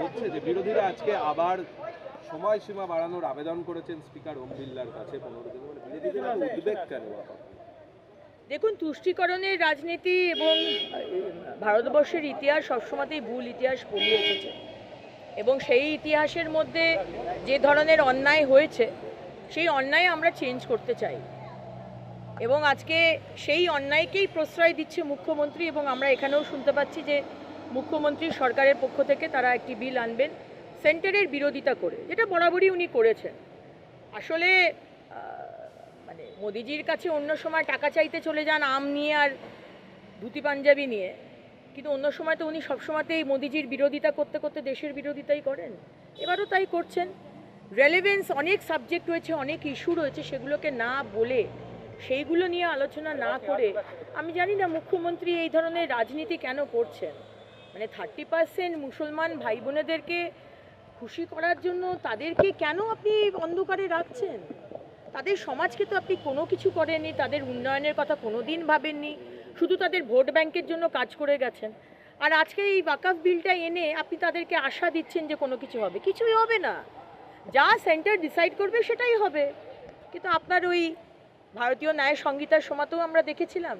হচ্ছে যে বিরোধীরা আজকে আবার সময়সীমা বাড়ানোর আবেদন করেছেন স্পিকার ওম বিড়লার কাছে পনেরো দিন মানে বিরোধীদের উদ্বেগ কেন দেখুন তুষ্টিকরণের রাজনীতি এবং ভারতবর্ষের ইতিহাস সবসময়তেই ভুল ইতিহাস পড়িয়ে এসেছে। এবং সেই ইতিহাসের মধ্যে যে ধরনের অন্যায় হয়েছে সেই অন্যায় আমরা চেঞ্জ করতে চাই। এবং আজকে সেই অন্যায়কেই প্রশ্রয় দিচ্ছে মুখ্যমন্ত্রী এবং আমরা এখানেও শুনতে পাচ্ছি যে মুখ্যমন্ত্রী সরকারের পক্ষ থেকে তারা একটি বিল আনবেন, সেন্টারের বিরোধিতা করে, যেটা বরাবরই উনি করেছেন। আসলে মানে মোদিজির কাছে অন্য সময় টাকা চাইতে চলে যান আম নিয়ে আর ধুতি পাঞ্জাবি নিয়ে, কিন্তু অন্য সময় তো উনি সবসময়তেই মোদিজির বিরোধিতা করতে করতে দেশের বিরোধিতাই করেন। এবারও তাই করছেন। রেলেভেন্স অনেক সাবজেক্ট রয়েছে, অনেক ইস্যু রয়েছে, সেগুলোকে না বলে, সেইগুলো নিয়ে আলোচনা না করে, আমি জানি না মুখ্যমন্ত্রী এই ধরনের রাজনীতি কেন করছেন। মানে থার্টি পার্সেন্ট মুসলমান ভাই বোনেদেরকে খুশি করার জন্য তাদেরকে কেন আপনি অন্ধকারে রাখছেন? তাদের সমাজকে তো আপনি কোনো কিছু করেননি, তাদের উন্নয়নের কথা কোনো দিন ভাবেননি, শুধু তাদের ভোট ব্যাংকের জন্য কাজ করে গেছেন। আর আজকে এই ওয়াকাফ বিলটা এনে আপনি তাদেরকে আশা দিচ্ছেন যে কোনো কিছু হবে। কিছুই হবে না। যা সেন্টার ডিসাইড করবে সেটাই হবে। কিন্তু আপনার ওই ভারতীয় ন্যায় সংহিতার সময়তেও আমরা দেখেছিলাম,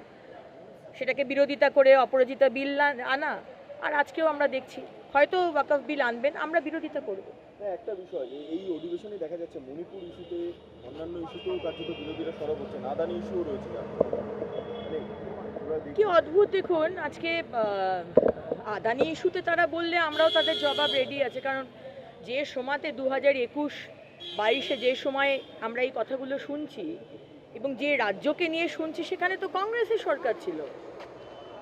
সেটাকে বিরোধিতা করে অপরাজিতা বিল আনা। আর আজকেও আমরা দেখছি। হয়তো ওয়াকফ বিল আনবেন আমরা বিরোধিতা করব। হ্যাঁ একটা বিষয় এই অধিবেশনে দেখা যাচ্ছে মণিপুর ইস্যুতে অন্যান্য ইস্যুতেও কার্যত বিরোধীরা সরব হচ্ছে নাদানি ইস্যুও রয়েছে। মানে কি অদ্ভুত দেখুন আজকে আদানি ইস্যুতে তারা বললে আমরাও তাদের জবাব রেডি আছে কারণ যে সময়তে দু হাজার একুশ বাইশে যে সময়ে আমরা এই কথাগুলো শুনছি এবং যে রাজ্যকে নিয়ে শুনছি সেখানে তো কংগ্রেসের সরকার ছিল।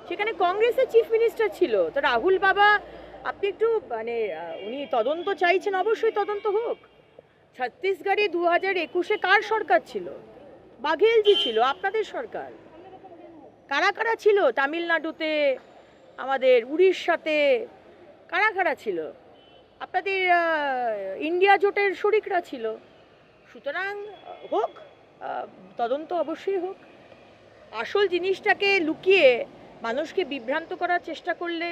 সেখানে কংগ্রেসের চিফ মিনিস্টার ছিল। তো রাহুল বাবা, আপনি একটু মানে উনি তদন্ত চাইছেন, অবশ্যই তদন্ত হোক। ছত্তিশগড়ে দু হাজার একুশে কার সরকার ছিল? বাঘেলজি ছিল, আপনাদের সরকার। কারা কারা ছিল? তামিলনাড়ুতে, আমাদের উড়িষ্যাতে, কারা কারা ছিল? আপনাদের ইন্ডিয়া জোটের শরিকরা ছিল। সুতরাং হোক তদন্ত অবশ্যই হোক। আসল জিনিসটাকে লুকিয়ে মানুষকে বিভ্রান্ত করার চেষ্টা করলে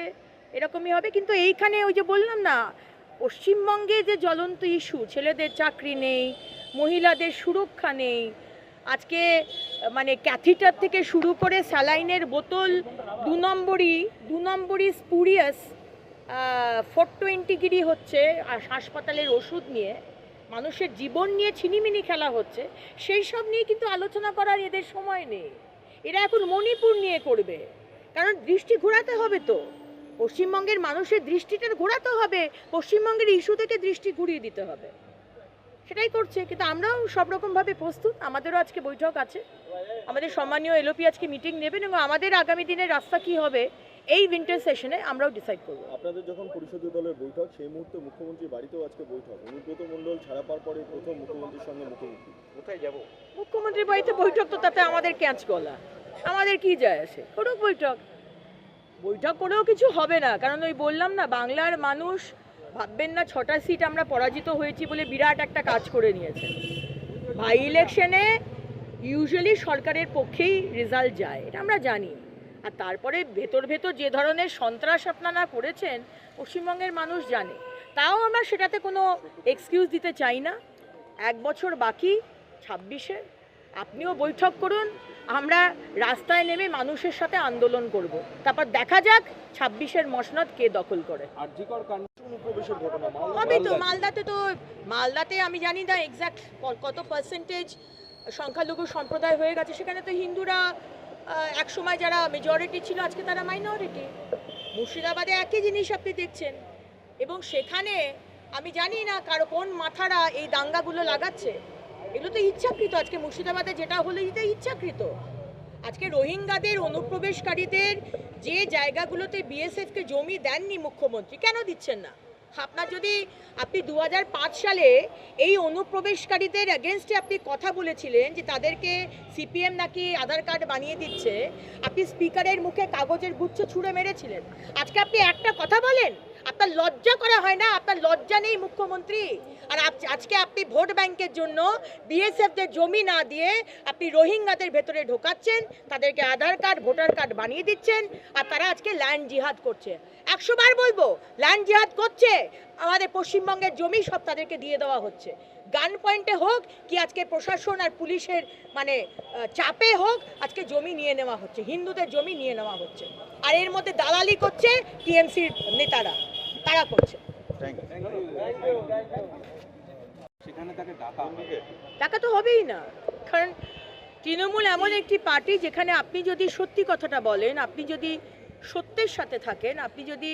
এরকমই হবে। কিন্তু এইখানে ওই যে বললাম না, পশ্চিমবঙ্গে যে জ্বলন্ত ইস্যু, ছেলেদের চাকরি নেই, মহিলাদের সুরক্ষা নেই, আজকে মানে ক্যাথিটার থেকে শুরু করে স্যালাইনের বোতল দু নম্বরই দু নম্বরই স্পুরিয়াস ফোর টোয়েন্টিগিরি হচ্ছে হাসপাতালের ওষুধ নিয়ে, মানুষের জীবন নিয়ে ছিনিমিনি খেলা হচ্ছে, সেই সব নিয়ে কিন্তু আলোচনা করার এদের সময় নেই। এরা এখন মণিপুর নিয়ে করবে। কারণ দৃষ্টি ঘোরাতে হবে তো। পশ্চিমবঙ্গের মানুষের দৃষ্টিটা ঘোরাতে হবে পশ্চিমবঙ্গের ইস্যু থেকে দৃষ্টি ঘুরিয়ে দিতে হবে। সেটাই করছে কিন্তু আমরাও সব রকমভাবে প্রস্তুত। আমাদেরও আজকে বৈঠক আছে। আমাদের সম্মানীয় এলোপি আজকে মিটিং নেবেন এবং আমাদের আগামী দিনের রাস্তা কি হবে এই উইন্টার সেশনে আমরাও ডিসাইড করব। আপনাদের যখন পরিষদীয় দলের বৈঠক সেই মুহূর্তে মুখ্যমন্ত্রীর বাড়িতেও আজকে বৈঠক। অনুব্রত মণ্ডল ছাড়া পাওয়ার পরে প্রথম মুখ্যমন্ত্রীর সঙ্গে মুখোমুখি। কোথায় যাব? মুখ্যমন্ত্রীর বাড়িতে বৈঠক তো তাতে আমাদের ক্যাচ গলা। আমাদের কি যায় আসে? করুক বৈঠক। বৈঠক করেও কিছু হবে না। কারণ ওই বললাম না, বাংলার মানুষ ভাববেন না ছটা সিট আমরা পরাজিত হয়েছি বলে বিরাট একটা কাজ করে নিয়েছে। ভাই ইলেকশনে ইউজুয়ালি সরকারের পক্ষেই রেজাল্ট যায়, এটা আমরা জানি। আর তারপরে ভেতর ভেতর যে ধরনের সন্ত্রাস আপনারা করেছেন, পশ্চিমবঙ্গের মানুষ জানে। তাও আমরা সেটাতে কোনো এক্সকিউজ দিতে চাই না। এক বছর বাকি, ছাব্বিশে। আপনিও বৈঠক করুন আমরা রাস্তায় নেমে মানুষের সাথে আন্দোলন করব। তারপর দেখা যাক ছাব্বিশের মসনদ কে দখল করে। আরজিকর কাণ্ড অনুপ্রবেশের ঘটনা? মালদা হবে তো মালদাতে তো মালদাতে আমি জানি না এক্স্যাক্ট কত পার্সেন্টেজ সংখ্যালঘু সম্প্রদায় হয়ে গেছে। সেখানে তো হিন্দুরা এক সময় যারা মেজরিটি ছিল আজকে তারা মাইনরিটি মুর্শিদাবাদে একই জিনিস আপনি দেখছেন। এবং সেখানে আমি জানি না কারও কোন মাথারা এই দাঙ্গাগুলো লাগাচ্ছে। এগুলো তো ইচ্ছাকৃত। আজকে মুর্শিদাবাদে যেটা হলো এটা ইচ্ছাকৃত। আজকে রোহিঙ্গাদের অনুপ্রবেশকারীদের যে জায়গাগুলোতে বিএসএফকে জমি দেননি মুখ্যমন্ত্রী, কেন দিচ্ছেন না? আপনার যদি আপনি দু হাজার পাঁচ সালে এই অনুপ্রবেশকারীদের এগেনস্টে আপনি কথা বলেছিলেন যে তাদেরকে সিপিএম নাকি আধার কার্ড বানিয়ে দিচ্ছে, আপনি স্পিকারের মুখে কাগজের গুচ্ছ ছুঁড়ে মেরেছিলেন। আজকে আপনি একটা কথা বলেন আপনার লজ্জা করা হয় না? আপনার লজ্জা নেই মুখ্যমন্ত্রী? আর আজকে আপনি ভোট ব্যাংকের জন্য বিএসএফদের জমি না দিয়ে আপনি রোহিঙ্গাদের ভেতরে ঢোকাচ্ছেন, তাদেরকে আধার কার্ড, ভোটার কার্ড বানিয়ে দিচ্ছেন, আর তারা আজকে ল্যান্ড জিহাদ করছে। একশো বার বলব, ল্যান্ড জিহাদ করছে, আমাদের পশ্চিমবঙ্গের জমি সব তাদেরকে দিয়ে দেওয়া হচ্ছে। গান পয়েন্টে হোক, কি আজকে প্রশাসন আর পুলিশের মানে চাপে হোক, আজকে জমি নিয়ে নেওয়া হচ্ছে, হিন্দুদের জমি নিয়ে নেওয়া হচ্ছে। আর এর মধ্যে দালালি করছে টিএমসির নেতারা। তারা করছে। টাকা তো হবেই না। কারণ তৃণমূল এমন একটি পার্টি যেখানে আপনি যদি সত্যি কথাটা বলেন আপনি যদি সত্যের সাথে থাকেন আপনি যদি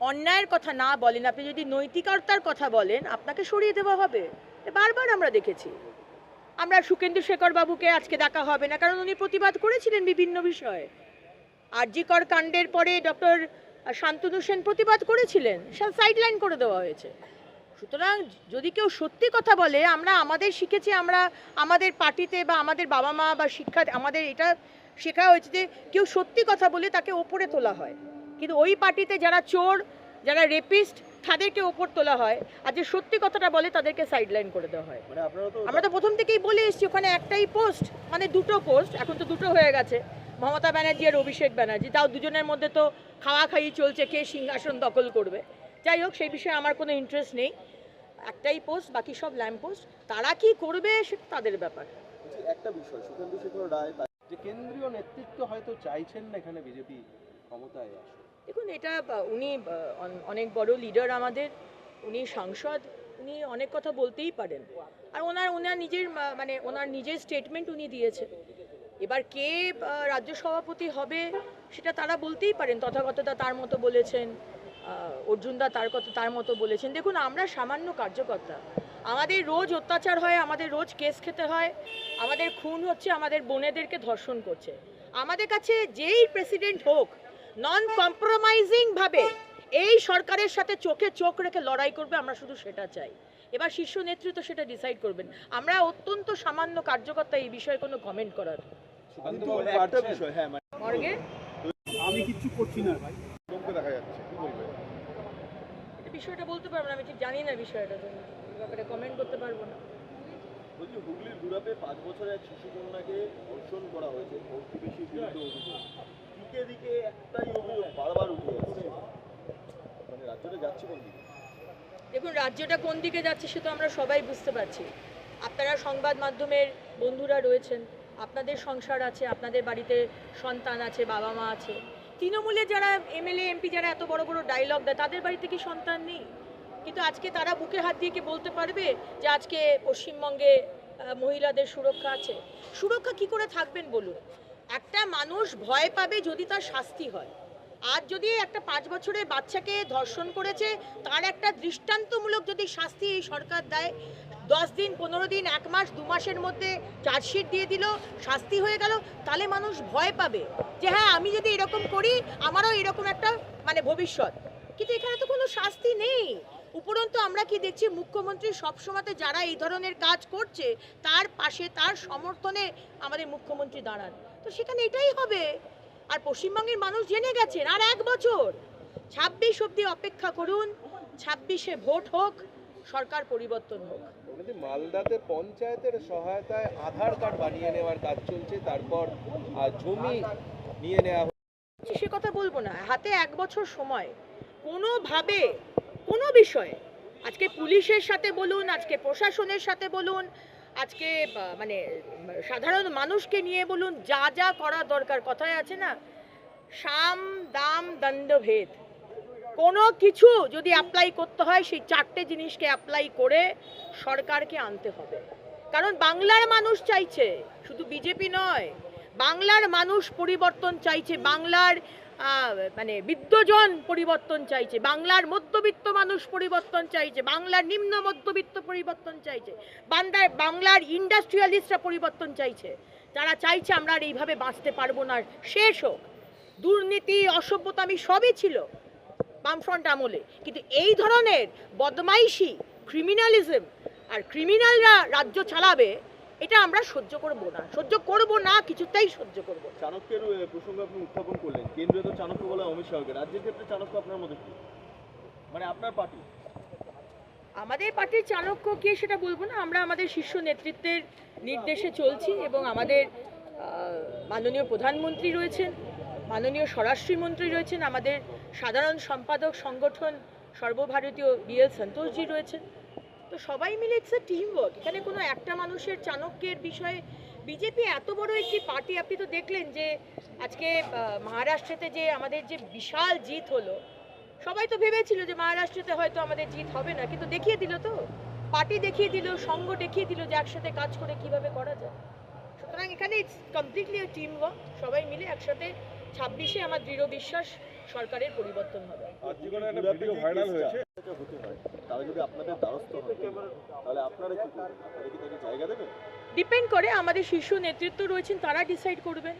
অন্যায়ের কথা না বলেন আপনি যদি নৈতিকতার কথা বলেন আপনাকে সরিয়ে দেওয়া হবে। বারবার আমরা দেখেছি। আমরা সুকেন্দু শেখর বাবুকে আজকে ডাকা হবে না কারণ উনি প্রতিবাদ করেছিলেন বিভিন্ন বিষয়ে। আরজিকর কাণ্ডের পরে ডক্টর শান্তনু সেন প্রতিবাদ করেছিলেন সাইডলাইন করে দেওয়া হয়েছে। সুতরাং যদি কেউ সত্যি কথা বলে আমরা আমাদের শিখেছি আমরা আমাদের পার্টিতে বা আমাদের বাবা মা বা শিক্ষা আমাদের এটা শেখা হয়েছে যে কেউ সত্যি কথা বলে তাকে ওপরে তোলা হয়। কিন্তু ওই পার্টিতে যারা চোর যারা রেপিস্ট তাদেরকে ওপর তোলা হয়। আর যে সত্যি কথাটা বলে তাদেরকে সাইডলাইন করে দেওয়া হয়। মানে আমরা তো প্রথম থেকেই বলে এসেছি ওখানে একটাই পোস্ট মানে দুটো পোস্ট এখন তো দুটো হয়ে গেছে। মমতা ব্যানার্জি আর অভিষেক ব্যানার্জি তাও দুজনের মধ্যে তো খাওয়া খাই চলছে কে সিংহাসন দখল করবে। যাই হোক সেই বিষয়ে আমার কোনো ইন্টারেস্ট নেই। একটাই পোস্ট বাকি সব ল্যাম্প পোস্ট তারা কি করবে সেটা তাদের ব্যাপার। একটা বিষয় সুখেন্দু শেখর রায় যে কেন্দ্রীয় নেতৃত্ব হয়তো চাইছেন না এখানে বিজেপি ক্ষমতায় আসে দেখুন এটা উনি অনেক বড় লিডার আমাদের। উনি সাংসদ উনি অনেক কথা বলতেই পারেন। আর ওনার ওনার নিজের মানে ওনার নিজের স্টেটমেন্ট উনি দিয়েছে এবার কে রাজ্য সভাপতি হবে সেটা তারা বলতেই পারেন। তথাগতদা তার মতো বলেছেন অর্জুনদা তার কথা তার মতো বলেছেন। দেখুন, আমরা সামান্য কার্যকর্তা। আমাদের রোজ অত্যাচার হয়, আমাদের রোজ কেস খেতে হয়, আমাদের খুন হচ্ছে, আমাদের বোনেদেরকে ধর্ষণ করছে। আমাদের কাছে যেই প্রেসিডেন্ট হোক নন কম্প্রোমাইজিং ভাবে এই সরকারের সাথে চোখে চোখ রেখে লড়াই করবে, আমরা শুধু সেটা চাই। এবার শীর্ষ নেতৃত্ব সেটা ডিসাইড করবেন। আমরা অত্যন্ত সামান্য কার্যকর্তা, এই বিষয়ে কোনো কমেন্ট করার বিষয় হ্যাঁ মানে আমি কিচ্ছু করছি না। ভাই দেখা যাচ্ছে কি বলবেন এটা বিষয়টা বলতে পারব না আমি ঠিক জানি না বিষয়টা ব্যাপারে কমেন্ট করতে পারব না। বলছি হুগলির পাঁচ বছরের এক শিশু কন্যাকে ধর্ষণ করা হয়েছে প্রতিবেশীর বিরুদ্ধে অভিযোগ। দিকে দিকে একটাই অভিযোগ বারবার উঠে আসছে মানে রাজ্যটা যাচ্ছে কোন দিকে? দেখুন রাজ্যটা কোন দিকে যাচ্ছে সে তো আমরা সবাই বুঝতে পারছি। আপনারা সংবাদ মাধ্যমের বন্ধুরা রয়েছেন আপনাদের সংসার আছে, আপনাদের বাড়িতে সন্তান আছে, বাবা মা আছে। তৃণমূলে যারা এমএলএ, এমপি যারা এত বড় বড় ডায়লগ দেয়, তাদের বাড়িতে কি সন্তান নেই? কিন্তু আজকে তারা বুকে হাত দিয়ে কি বলতে পারবে যে আজকে পশ্চিমবঙ্গে মহিলাদের সুরক্ষা আছে? সুরক্ষা কি করে থাকবেন বলুন? একটা মানুষ ভয় পাবে যদি তার শাস্তি হয়। আজ যদি একটা পাঁচ বছরের বাচ্চাকে ধর্ষণ করেছে, তার একটা দৃষ্টান্তমূলক যদি শাস্তি এই সরকার দেয় দশ দিন, পনেরো দিন, এক মাস, দু মাসের মধ্যে চার্জশিট দিয়ে দিল, শাস্তি হয়ে গেল, তাহলে মানুষ ভয় পাবে যে হ্যাঁ আমি যদি এরকম করি, আমারও এরকম একটা মানে ভবিষ্যৎ। কিন্তু এখানে তো কোনো শাস্তি নেই। উপরন্তু আমরা কি দেখছি, মুখ্যমন্ত্রী সবসময়তে যারা এই ধরনের কাজ করছে, তার পাশে, তার সমর্থনে আমাদের মুখ্যমন্ত্রী দাঁড়ান। তো সেখানে এটাই হবে। আর পশ্চিমবঙ্গের মানুষ জেনে গেছেন, আর এক বছর। ছাব্বিশ অব্দি অপেক্ষা করুন, ছাব্বিশে ভোট হোক, সরকার পরিবর্তন হোক। বলছি, মালদাতে পঞ্চায়েতের সহায়তায় আধার কার্ড বানিয়ে নেওয়ার কাজ চলছে তারপর জমি নিয়ে নেওয়া সে কথা বলব না হাতে এক বছর সময়। কোনোভাবে কোনো বিষয়ে আজকে পুলিশের সাথে বলুন আজকে প্রশাসনের সাথে বলুন আজকে মানে সাধারণ মানুষকে নিয়ে বলুন যা যা করা দরকার কথায় আছে না সাম দাম দণ্ডভেদ। কোনো কিছু যদি অ্যাপ্লাই করতে হয়, সেই চারটে জিনিসকে অ্যাপ্লাই করে সরকারকে আনতে হবে। কারণ বাংলার মানুষ চাইছে, শুধু বিজেপি নয়, বাংলার মানুষ পরিবর্তন চাইছে, বাংলার মানে বিদ্যজন পরিবর্তন চাইছে, বাংলার মধ্যবিত্ত মানুষ পরিবর্তন চাইছে, বাংলার নিম্ন মধ্যবিত্ত পরিবর্তন চাইছে বাংলার বাংলার ইন্ডাস্ট্রিয়ালিস্টরা পরিবর্তন চাইছে। তারা চাইছে আমরা আর এইভাবে বাঁচতে পারব না, শেষ হোক। দুর্নীতি অসভ্যতামি সবই ছিল। বামফ্রন্ট আমলে। কিন্তু এই ধরনের বদমাইশি ক্রিমিনালিজম আর ক্রিমিনালরা রাজ্য চালাবে এটা আমরা সহ্য করব না। সহ্য করব না কিছুতেই সহ্য করব চাণক্যের প্রসঙ্গ আপনি উত্থাপন করলেন। কেন্দ্রে তো চাণক্য বলা অমিত শাহকে রাজ্যের ক্ষেত্রে চাণক্য আপনার মধ্যে কি? মানে আপনার পার্টি? আমাদের পার্টির চাণক্য কে সেটা বলব না আমরা আমাদের শীর্ষ নেতৃত্বের নির্দেশে চলছি এবং আমাদের মাননীয় প্রধানমন্ত্রী রয়েছেন। মাননীয় স্বরাষ্ট্রমন্ত্রী রয়েছেন, আমাদের সাধারণ সম্পাদক সংগঠন সর্বভারতীয় বিএল সন্তোষজি রয়েছেন। তো সবাই মিলে ইটস এ টিম ওয়ার্ক এখানে কোনো একটা মানুষের চাণক্যের বিষয়ে বিজেপি এত বড় একটি পার্টি, আপনি তো দেখলেন যে আজকে মহারাষ্ট্রেতে যে আমাদের যে বিশাল জিত হলো, সবাই তো ভেবেছিল যে মহারাষ্ট্রতে হয়তো আমাদের জিত হবে না, কিন্তু দেখিয়ে দিল তো। পার্টি দেখিয়ে দিল সঙ্গ দেখিয়ে দিল যে একসাথে কাজ করে কীভাবে করা যায়। সুতরাং এখানে ইটস কমপ্লিটলি টিম ওয়ার্ক সবাই মিলে একসাথে ছাব্বিশে আমার দৃঢ় বিশ্বাস সরকারের পরিবর্তন হবে। ডিপেন্ড করে আমাদের শীর্ষ নেতৃত্ব রয়েছেন তারা ডিসাইড করবেন।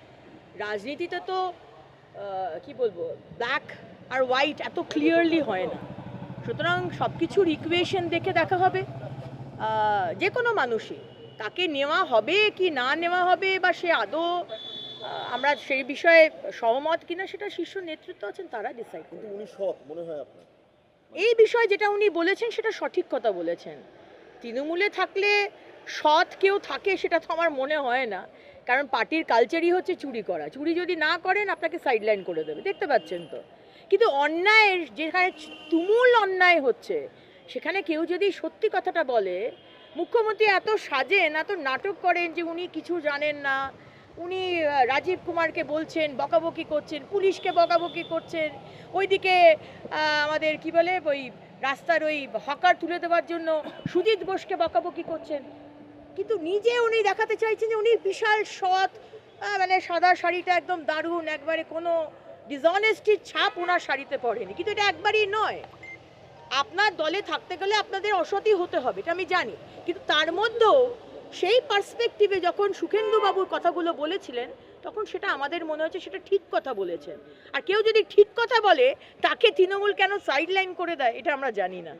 রাজনীতিতে তো কি বলব ব্ল্যাক আর হোয়াইট এত ক্লিয়ারলি হয় না। সুতরাং সব কিছুর ইকুয়েশন দেখে দেখা হবে। যে কোনো মানুষই তাকে নেওয়া হবে কি না নেওয়া হবে বা সে আদৌ আমরা সেই বিষয়ে সহমত কিনা সেটা শীর্ষ নেতৃত্ব আছেন তারা ডিসাইড কিন্তু উনি সৎ মনে হয় আপনার। এই বিষয়ে যেটা উনি বলেছেন সেটা সঠিক কথা বলেছেন। তৃণমূলে থাকলে সৎ কেউ থাকে সেটা তো আমার মনে হয় না। কারণ পার্টির কালচারই হচ্ছে চুরি করা। চুরি যদি না করেন আপনাকে সাইডলাইন করে দেবে। দেখতে পাচ্ছেন তো? কিন্তু অন্যায়ের যেখানে তুমুল অন্যায় হচ্ছে সেখানে কেউ যদি সত্যি কথাটা বলে মুখ্যমন্ত্রী এত সাজেন এত নাটক করেন যে উনি কিছু জানেন না উনি রাজীব কুমারকে বলছেন, বকাবকি করছেন, পুলিশকে বকাবকি করছেন। ওইদিকে আমাদের কি বলে, ওই রাস্তার ওই হকার তুলে দেওয়ার জন্য সুজিত বোসকে বকাবকি করছেন। কিন্তু নিজে উনি দেখাতে চাইছেন যে উনি বিশাল সৎ মানে সাদা শাড়িটা একদম দারুণ, একবারে কোনো ডিসঅনেস্টির ছাপ ওনার শাড়িতে পড়েনি। কিন্তু এটা একবারই নয়। আপনার দলে থাকতে গেলে আপনাদের অসতি হতে হবে, এটা আমি জানি। কিন্তু তার মধ্যেও সেই পার্সপেক্টিভে যখন সুখেন্দুবাবুর কথাগুলো বলেছিলেন, তখন সেটা আমাদের মনে হচ্ছে সেটা ঠিক কথা বলেছেন। আর কেউ যদি ঠিক কথা বলে, তাকে তৃণমূল কেন সাইডলাইন করে দেয়, এটা আমরা জানি না।